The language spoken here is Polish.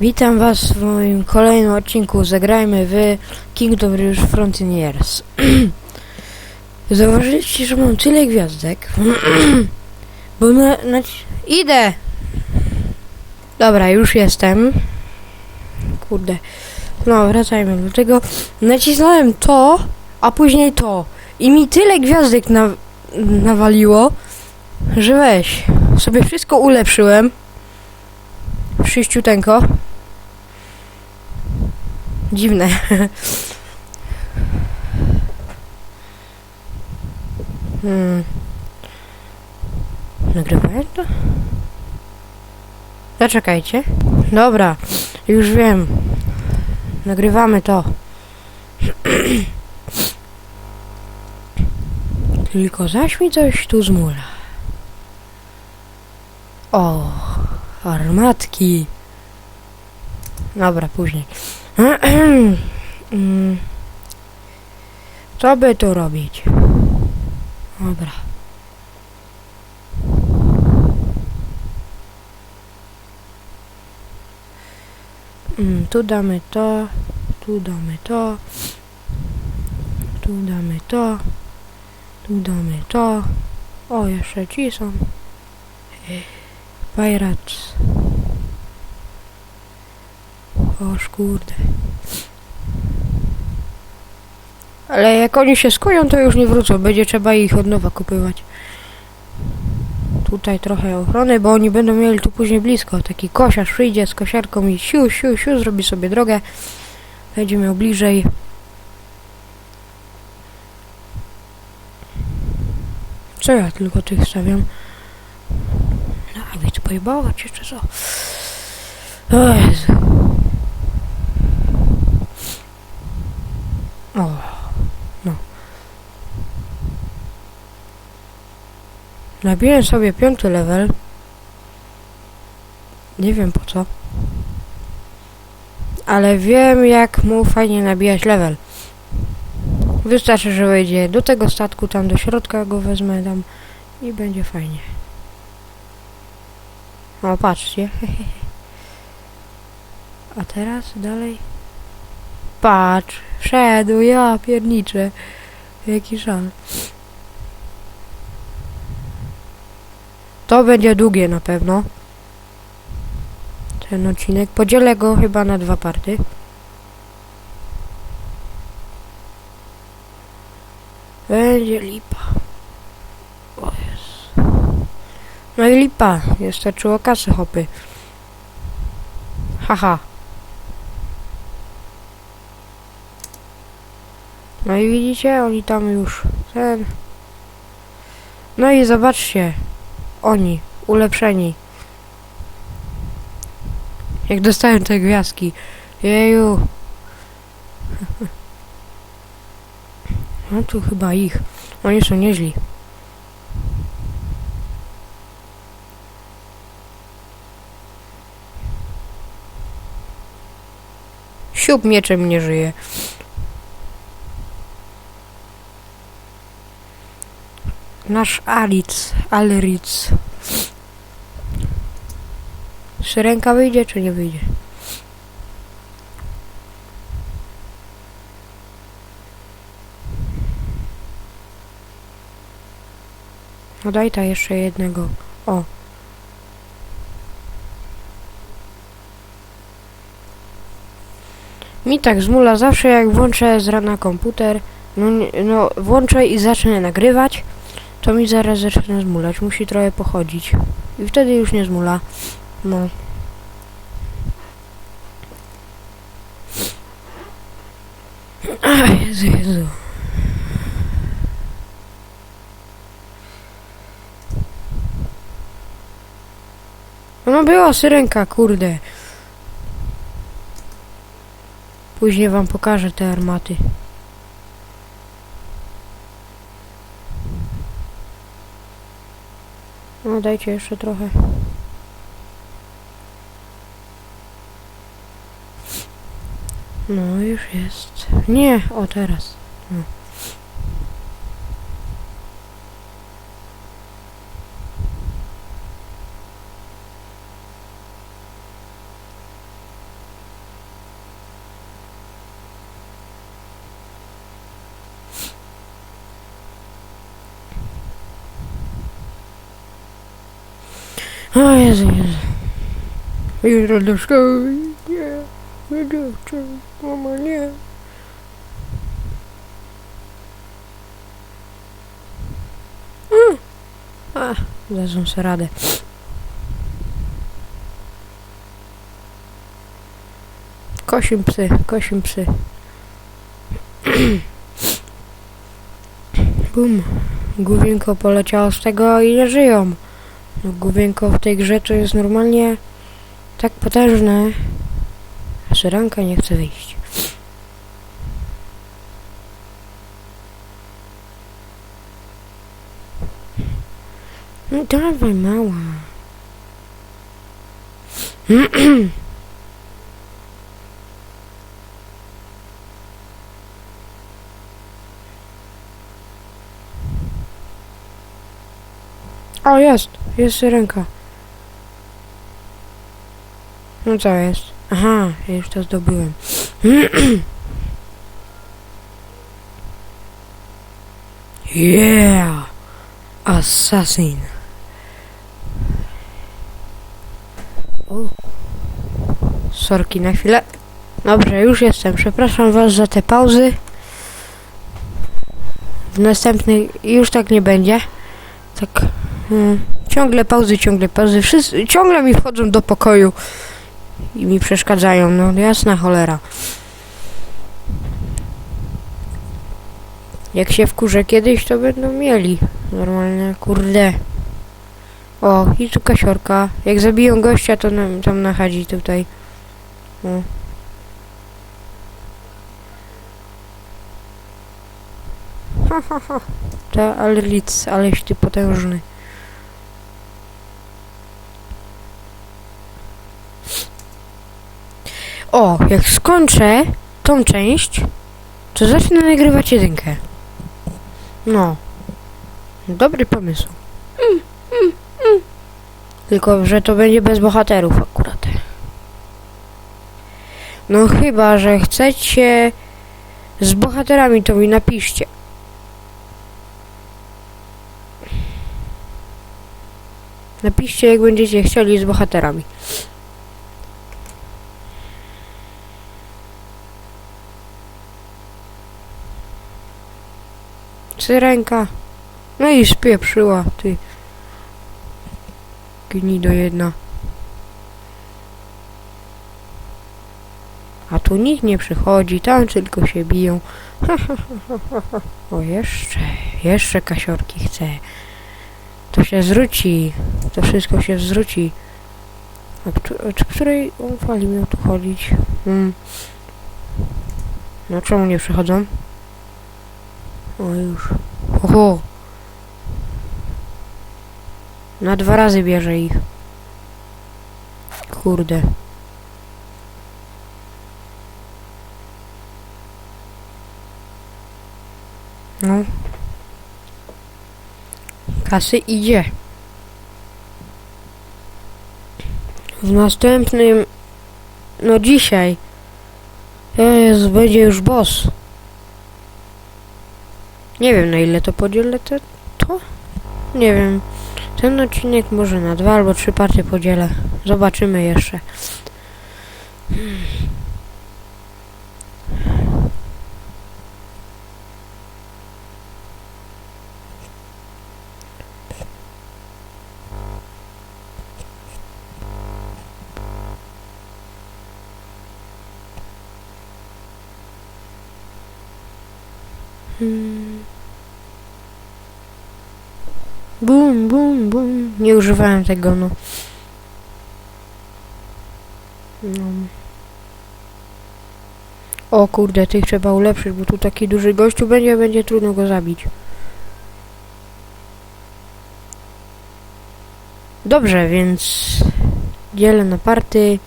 Witam Was w moim kolejnym odcinku. Zagrajmy w Kingdom Rush Frontiers. Zauważyliście, że mam tyle gwiazdek? Bo na, na... Idę! Dobra, już jestem. Kurde. No, wracajmy do tego. Nacisnąłem to, a później to. I mi tyle gwiazdek na, nawaliło, że weź. Sobie wszystko ulepszyłem. Sześciuteńko. Dziwne. hmm. Nagrywałem to? Zaczekajcie. Dobra, już wiem. Nagrywamy to. Tylko zaś mi coś tu zmula. O, armatki. Dobra, później. Mm. Co by tu robić? Dobra. Mm, tu damy to, tu damy to, tu damy to, tu damy to. O, jeszcze ci są. Pirates. Oż kurde. Ale jak oni się skoją, to już nie wrócą. Będzie trzeba ich od nowa kupywać. Tutaj trochę ochrony, bo oni będą mieli tu później blisko. Taki kosiarz przyjdzie z kosiarką i siu, siu, siu, zrobi sobie drogę. Będzie miał bliżej. Co ja tylko tych stawiam? No, a więc pojebało cię, czy co? O Jezu. O, no. Nabiłem sobie piąty level. Nie wiem po co. Ale wiem jak mu fajnie nabijać level. Wystarczy, że wejdzie do tego statku, tam do środka go wezmę tam i będzie fajnie. O, patrzcie. A teraz dalej. Patrz, wszedł, ja pierniczę. Jaki żal. To będzie długie na pewno. Ten odcinek. Podzielę go chyba na dwa party. Będzie lipa. O jest. No i lipa. Wystarczyło kasy hopy. Haha. No i widzicie, oni tam już ten. No i zobaczcie, oni ulepszeni. Jak dostałem te gwiazdki. Jeju. No tu chyba ich. Oni są nieźli. Siup mieczem nie żyje. Nasz Alic, Alric. Syrenka wyjdzie, czy nie wyjdzie? No daj ta jeszcze jednego. O. Mi tak zmula zawsze jak włączę z rana komputer, no, no włączę i zacznę nagrywać, to mi zaraz zaczyna zmulać. Musi trochę pochodzić. I wtedy już nie zmula. No. A, Jezu, Jezu. No była syrenka, kurde. Później wam pokażę te armaty. No dajcie jeszcze trochę. No już jest. Nie, o teraz. No. O Jezu, Jezu. Idę do szkoły. Nie, nie dziewczę. Mama, nie. Mm. A, dadzą sobie radę. Kosim psy, kosim psy. Bum. Główienko poleciało z tego i nie żyją. No, w tej grze to jest normalnie tak potężne, że ranka nie chce wyjść. No dawaj, mała. O, jest. Jest ręka. No co jest? Aha, ja już to zdobyłem. yeah! Assassin. Sorki na chwilę. Dobrze, już jestem. Przepraszam was za te pauzy. W następnej już tak nie będzie. Tak. Mm, ciągle pauzy, ciągle pauzy. Wszyscy, ciągle mi wchodzą do pokoju i mi przeszkadzają. No jasna cholera. Jak się wkurzę kiedyś, to będą mieli. Normalnie, kurde. O, i tu kasiorka. Jak zabiją gościa, to nam, tam nachadzi tutaj. O. Ha, ha, ha. Ta Alric, aleś ty potężny. O, jak skończę tą część, to zacznę nagrywać jedynkę. No. Dobry pomysł. Mm, mm, mm. Tylko, że to będzie bez bohaterów akurat. No chyba, że chcecie z bohaterami, to mi napiszcie. Napiszcie, jak będziecie chcieli z bohaterami. Syrenka. No i spieprzyła, ty. Gnido jedna. A tu nikt nie przychodzi, tam tylko się biją. o, jeszcze, jeszcze kasiorki chce. To się zwróci. To wszystko się zwróci. A od której on fali miał tu chodzić? Hmm. No czemu nie przychodzą? O już. Oho. Na dwa razy bierze ich. Kurde. No. Kasy idzie. W następnym... No dzisiaj. Jezu, będzie już boss. Nie wiem na ile to podzielę te, to? Nie wiem. Ten odcinek może na dwa albo trzy partie podzielę. Zobaczymy jeszcze. Hmm. Bum, bum, bum. Nie używałem tego, no. no. O kurde, tych trzeba ulepszyć, bo tu taki duży gościu będzie, będzie trudno go zabić. Dobrze, więc dzielę na party.